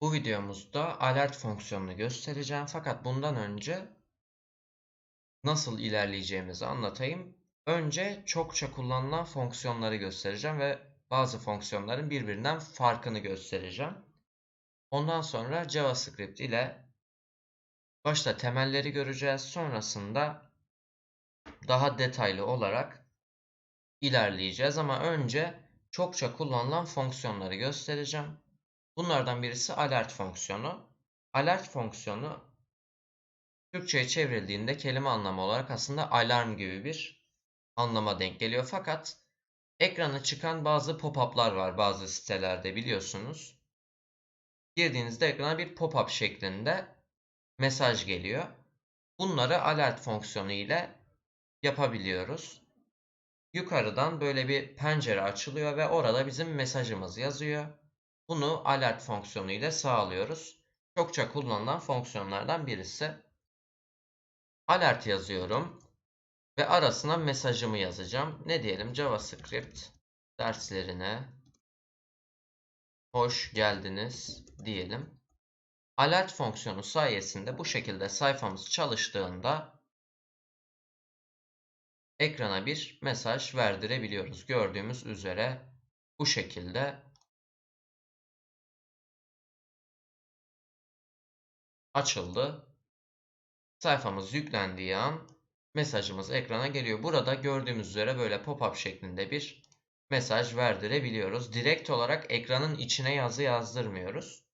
Bu videomuzda alert fonksiyonunu göstereceğim fakat bundan önce nasıl ilerleyeceğimizi anlatayım. Önce çokça kullanılan fonksiyonları göstereceğim ve bazı fonksiyonların birbirinden farkını göstereceğim. Ondan sonra JavaScript ile başta temelleri göreceğiz. Sonrasında daha detaylı olarak ilerleyeceğiz ama önce çokça kullanılan fonksiyonları göstereceğim. Bunlardan birisi alert fonksiyonu. Alert fonksiyonu Türkçe'ye çevrildiğinde kelime anlamı olarak aslında alarm gibi bir anlama denk geliyor. Fakat ekrana çıkan bazı pop-up'lar var bazı sitelerde biliyorsunuz. Girdiğinizde ekrana bir pop-up şeklinde mesaj geliyor. Bunları alert fonksiyonu ile yapabiliyoruz. Yukarıdan böyle bir pencere açılıyor ve orada bizim mesajımız yazıyor. Bunu alert fonksiyonu ile sağlıyoruz. Çokça kullanılan fonksiyonlardan birisi. Alert yazıyorum ve arasına mesajımı yazacağım. Ne diyelim? JavaScript derslerine hoş geldiniz diyelim. Alert fonksiyonu sayesinde bu şekilde sayfamız çalıştığında ekrana bir mesaj verdirebiliyoruz. Gördüğümüz üzere bu şekilde açıldı. Sayfamız yüklendiği an mesajımız ekrana geliyor. Burada gördüğümüz üzere böyle pop-up şeklinde bir mesaj verdirebiliyoruz. Direkt olarak ekranın içine yazı yazdırmıyoruz.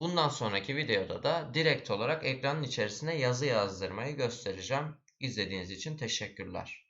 Bundan sonraki videoda da direkt olarak ekranın içerisine yazı yazdırmayı göstereceğim. İzlediğiniz için teşekkürler.